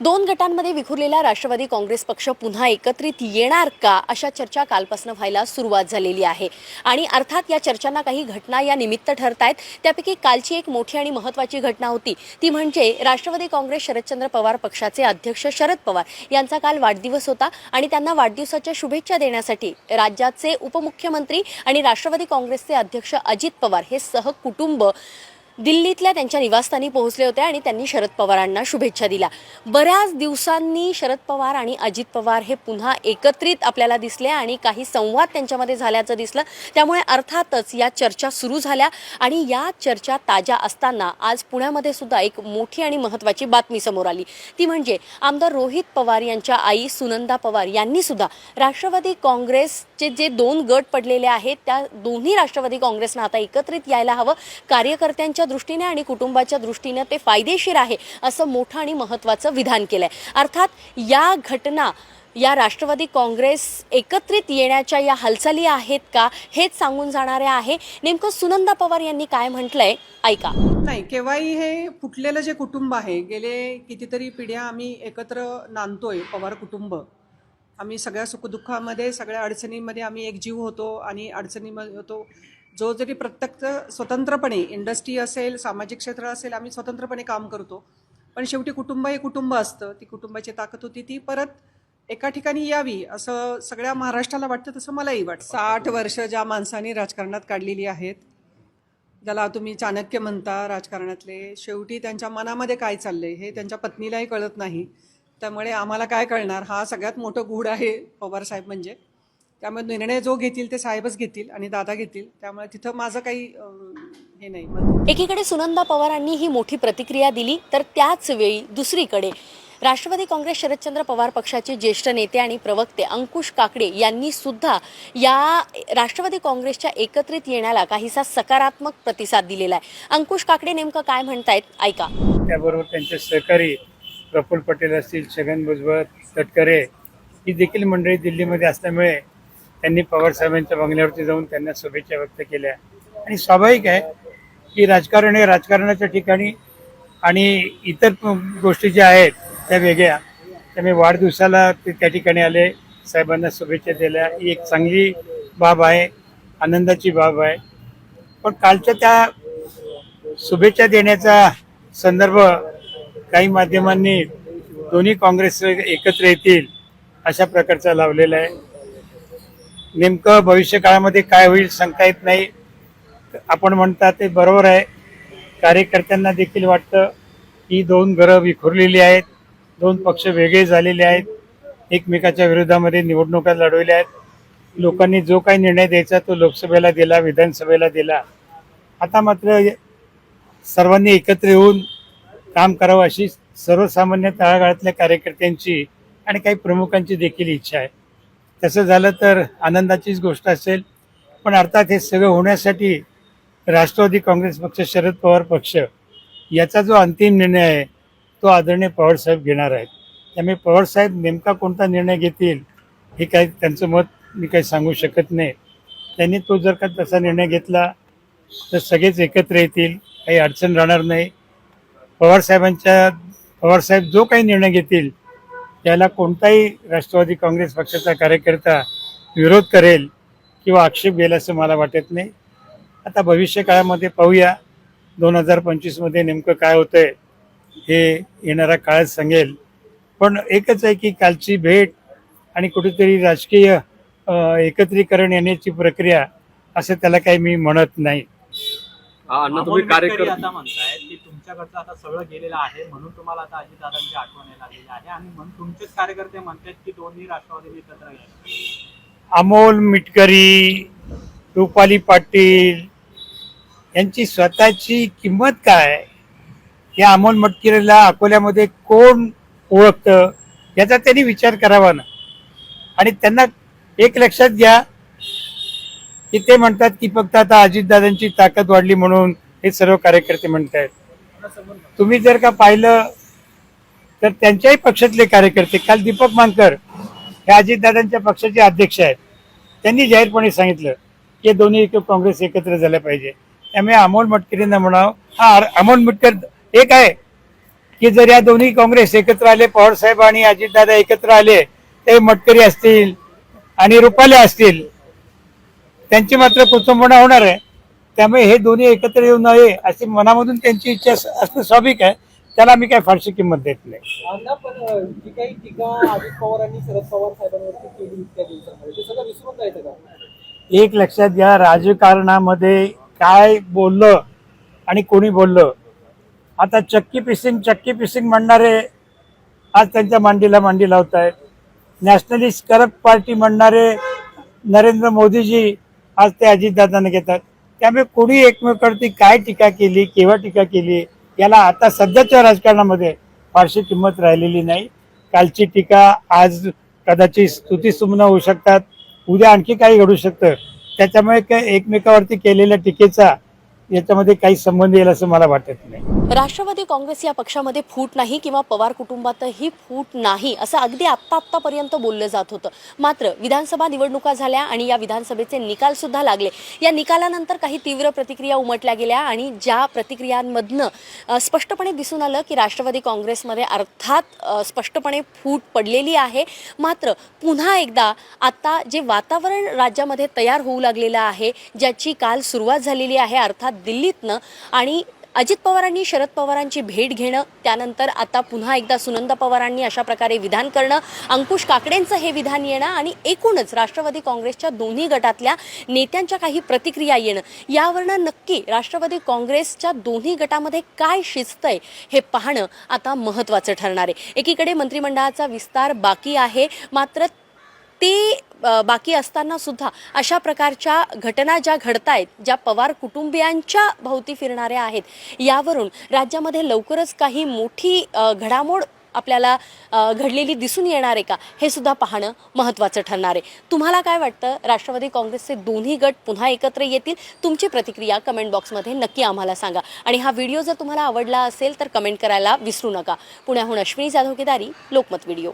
दोन गटांमध्ये विखुरलेला राष्ट्रवादी काँग्रेस पक्ष पुन्हा एकत्रित येणार का अशा चर्चा कालपासून व्हायला सुरुवात झालेली आहे. आणि अर्थात या चर्चांना काही घटना या निमित्त ठरत आहेत त्यापैकी कालची एक मोठी आणि महत्त्वाची घटना होती. ती म्हणजे राष्ट्रवादी काँग्रेस शरदचंद्र पवार पक्षाचे अध्यक्ष शरद पवार यांचा काल वाढदिवस होता. आणि त्यांना वाढदिवसाच्या शुभेच्छा देण्यासाठी राज्याचे उपमुख्यमंत्री आणि राष्ट्रवादी काँग्रेसचे अध्यक्ष अजित पवार हे सहकुटुंब दिल्लीतल्या त्यांच्या निवासस्थानी पोहोचले होते आणि त्यांनी शरद पवारांना शुभेच्छा दिल्या. बऱ्याच दिवसांनी शरद पवार आणि अजित पवार हे पुन्हा एकत्रित आपल्याला दिसले आणि काही संवाद त्यांच्यामध्ये झाल्याचं दिसलं. त्यामुळे अर्थातच या चर्चा सुरू झाल्या आणि या चर्चा ताज्या असताना आज पुण्यामध्ये सुद्धा एक मोठी आणि महत्त्वाची बातमी समोर आली. ती म्हणजे आमदार रोहित पवार यांच्या आई सुनंदा पवार यांनी सुद्धा राष्ट्रवादी काँग्रेसचे जे दोन गट पडलेले आहेत त्या दोन्ही राष्ट्रवादी काँग्रेसनं आता एकत्रित यायला हवं. कार्यकर्त्यांच्या दृष्टीने आणि कुटुंबाच्या दृष्टीने ते फायदेशीर आहे असं मोठं आणि महत्त्वाचं विधान केलं आहे अर्थात या घटना या राष्ट्रवादी काँग्रेस एकत्रित येण्याच्या या हालचाली आहेत का हेच सांगून जाणाऱ्या आहे. नेमकं सुनंदा पवार यांनी काय म्हटलंय ऐका. नाही केव्हाही हे फुटलेलं जे कुटुंब आहे गेले कितीतरी पिढ्या आम्ही एकत्र नांदतोय पवार कुटुंब. आम्ही सगळ्या सुखदुःखामध्ये सगळ्या अडचणींमध्ये आम्ही एक जीव होतो आणि अडचणीमध्ये होतो. जो जरी प्रत्यक्ष स्वतंत्रपणे इंडस्ट्री असेल सामाजिक क्षेत्र असेल आम्ही स्वतंत्रपणे काम करतो. पण शेवटी कुटुंब हे कुटुंब असतं. ती कुटुंबाची ताकद होती ती परत एका ठिकाणी यावी असं सगळ्या महाराष्ट्राला वाटतं तसं मलाही वाटतं. साठ वर्ष ज्या माणसांनी राजकारणात काढलेली आहेत ज्याला तुम्ही चाणक्य म्हणता राजकारणातले शेवटी त्यांच्या मनामध्ये काय चाललंय हे त्यांच्या पत्नीलाही कळत नाही. त्यामुळे आम्हाला काय कळणार? हा सगळ्यात मोठं गूढ आहे पवार साहेब म्हणजे. त्यामुळे निर्णय जो घेतील ते साहेबच घेतील आणि दादा घेतील. त्यामुळे तिथं माझं काही हे नाही. एकीकडे सुनंदा पवारांनी ही मोठी प्रतिक्रिया दिली तर त्याच वेळी दुसरीकडे राष्ट्रवादी काँग्रेस शरदचंद्र पवार पक्षाचे ज्येष्ठ नेते आणि प्रवक्ते अंकुश काकडे यांनी सुद्धा या राष्ट्रवादी काँग्रेसच्या एकत्रित येण्याला काहीसा सकारात्मक प्रतिसाद दिलेला आहे. अंकुश काकडे नेमकं काय म्हणतायत? ऐका. त्याबरोबर त्यांचे सहकारी प्रफुल्ल पटेल असतील छगन भुजबळ तटकरे ही देखील मंडळी दिल्लीमध्ये असल्यामुळे त्यांनी पवार साहेबांच्या बंगल्यावरती जाऊन त्यांना शुभेच्छा व्यक्त केल्या. आणि स्वाभाविक आहे की राजकारण हे राजकारणाच्या ठिकाणी आणि इतर गोष्टी ज्या आहेत त्या वेगळ्या. त्यामुळे वाढदिवसाला ते त्या ठिकाणी आले साहेबांना शुभेच्छा दिल्या. ही एक चांगली बाब आहे आनंदाची बाब आहे. पण कालच्या त्या शुभेच्छा देण्याचा संदर्भ काही माध्यमांनी दोन्ही काँग्रेस एकत्र येतील अशा प्रकारचा लावलेला आहे. नेमकं भविष्य काळामध्ये काय होईल सांगता येत नाही. आपण म्हणता ते बरोबर आहे. कार्यकर्त्यांना देखील वाटतं ही दोन घरं विखुरलेली आहेत दोन पक्ष वेगळे झालेले आहेत एकमेकाच्या विरोधामध्ये निवडणुका लढवल्या आहेत. लोकांनी जो काही निर्णय द्यायचा तो लोकसभेला दिला विधानसभेला दिला. आता मात्र सर्वांनी एकत्र येऊन काम करावं अशी सर्वसामान्य तळागाळातल्या कार्यकर्त्यांची आणि काही प्रमुखांची देखील इच्छा आहे. तसं झालं तर आनंदाचीच गोष्ट असेल. पण अर्थात हे सगळं होण्यासाठी राष्ट्रवादी काँग्रेस पक्ष शरद पवार पक्ष याचा जो अंतिम निर्णय आहे तो आदरणीय पवारसाहेब घेणार आहेत. त्यामुळे पवारसाहेब नेमका कोणता निर्णय घेतील हे काही त्यांचं मत मी काही सांगू शकत नाही. त्यांनी तो जर का तसा निर्णय घेतला तर सगळेच एकत्र येतील काही अडचण राहणार नाही. पवारसाहेबांच्या पवारसाहेब जो काही निर्णय घेतील त्याला कोणताही राष्ट्रवादी काँग्रेस पक्षाचा कार्यकर्ता विरोध करेल किंवा आक्षेप घेईल असं मला वाटत नाही. आता भविष्य काळामध्ये पाहूया दोन हजार पंचवीसमध्ये नेमकं काय होतंय हे येणारा काळच सांगेल. पण एकच आहे की कालची भेट आणि कुठेतरी राजकीय एकत्रीकरण येण्याची प्रक्रिया असं त्याला काही मी म्हणत नाही. अण्णा अमोल तुम्ही मिटकरी कार्यकर्ते आता म्हणताय की तुमच्याकडचं आता सगळं गेलेलं आहे म्हणून तुम्हाला आता अजितदादांची आठवण यायला लागलेली आहे आणि म्हणून तुमचेच कार्यकर्ते म्हणतात की दोन्ही राष्ट्रवादी एकत्र अमोल मिटकरी रुपाली पाटील यांची स्वतःची किंमत काय? या अमोल मिटकरीला अकोल्यामध्ये कोण ओळखतं? याचा त्यांनी विचार करावा ना. आणि त्यांना एक लक्षात घ्या की ते म्हणतात की फक्त आता अजितदादांची ताकद वाढली म्हणून हे सर्व कार्यकर्ते म्हणतायत. तुम्ही जर का पाहिलं तर त्यांच्याही पक्षातले कार्यकर्ते काल दीपक मानकर हे अजितदादांच्या पक्षाचे अध्यक्ष आहेत. त्यांनी जाहीरपणे सांगितलं की दोन्ही एक काँग्रेस एकत्र झाल्या पाहिजे. त्यामुळे अमोल मटकरींना म्हणावं हा अमोल मटकर एक आहे की जर या दोन्ही काँग्रेस एकत्र आले पवार साहेब आणि अजितदादा एकत्र आले ते मटकरी असतील आणि रुपाले असतील. त्यांची मात्र कुचंबणा होणार आहे. त्यामुळे हे दोन्ही एकत्र येऊ नये अशी मनामधून त्यांची इच्छा अस- असणं स्वाभाविक आहे. त्याला मी काय फारशी किंमत देत नाही. एक लक्षात घ्या राजकारणामध्ये काय बोललं आणि कोणी बोललं. आता चक्की पिसिंग चक्की पिसिंग म्हणणारे आज त्यांच्या मांडीला मांडी लावत आहेत नॅशनलिस्ट करप्ट पार्टी म्हणणारे नरेंद्र मोदीजी आज ते अजितदादांना घेतात. त्यामुळे कोणी एकमेकावरती काय टीका केली केव्हा टीका केली याला आता सध्याच्या राजकारणामध्ये फारशी किंमत राहिलेली नाही. कालची टीका आज कदाचित स्तुतीसुम्न होऊ शकतात. उद्या आणखी काही घडू शकतं. त्याच्यामुळे काय एकमेकावरती केलेल्या टीकेचा याच्यामध्ये काही संबंध येईल असं मला वाटत नाही. राष्ट्रवादी काँग्रेस या पक्षामध्ये फूट नाही किंवा पवार कुटुंबातही फूट नाही असं अगदी आत्ता आत्तापर्यंत बोललं जात होतं. मात्र विधानसभा निवडणुका झाल्या आणि या विधानसभेचे निकाल सुद्धा लागले. या निकालानंतर काही तीव्र प्रतिक्रिया उमटल्या गेल्या आणि ज्या प्रतिक्रियांमधनं स्पष्टपणे दिसून आलं की राष्ट्रवादी काँग्रेसमध्ये अर्थात स्पष्टपणे फूट पडलेली आहे. मात्र पुन्हा एकदा आता जे वातावरण राज्यामध्ये तयार होऊ लागलेलं आहे ज्याची काल सुरुवात झालेली आहे अर्थात दिल्लीतनं आणि अजित पवारांनी शरद पवारांची भेट घेणं त्यानंतर आता पुन्हा एकदा सुनंदा पवारांनी अशा प्रकारे विधान करणं अंकुश काकडेंचं हे विधान येणं आणि एकूणच राष्ट्रवादी काँग्रेसच्या दोन्ही गटातल्या नेत्यांच्या काही प्रतिक्रिया येणं यावरनं नक्की राष्ट्रवादी काँग्रेसच्या दोन्ही गटामध्ये काय शिजतंय हे पाहणं आता महत्त्वाचं ठरणार आहे. एकीकडे मंत्रिमंडळाचा विस्तार बाकी आहे मात्र ते बाकी असताना सुद्धा अशा प्रकारच्या घटना ज्या घडतायत ज्या पवार कुटुंबियांच्या भोवती फिरणाऱ्या आहेत यावरून राज्यामध्ये लवकरच काही मोठी घडामोड आपल्याला घडलेली दिसून येणार आहे का? हे सुद्धा पाहणं महत्त्वाचं ठरणार आहे. तुम्हाला काय वाटतं? राष्ट्रवादी काँग्रेसचे दोन्ही गट पुन्हा एकत्र येतील? तुमची प्रतिक्रिया कमेंट बॉक्समध्ये नक्की आम्हाला सांगा. आणि हा व्हिडिओ जर तुम्हाला आवडला असेल तर कमेंट करायला विसरू नका. पुण्याहून अश्विनी जाधव केदारी लोकमत व्हिडिओ.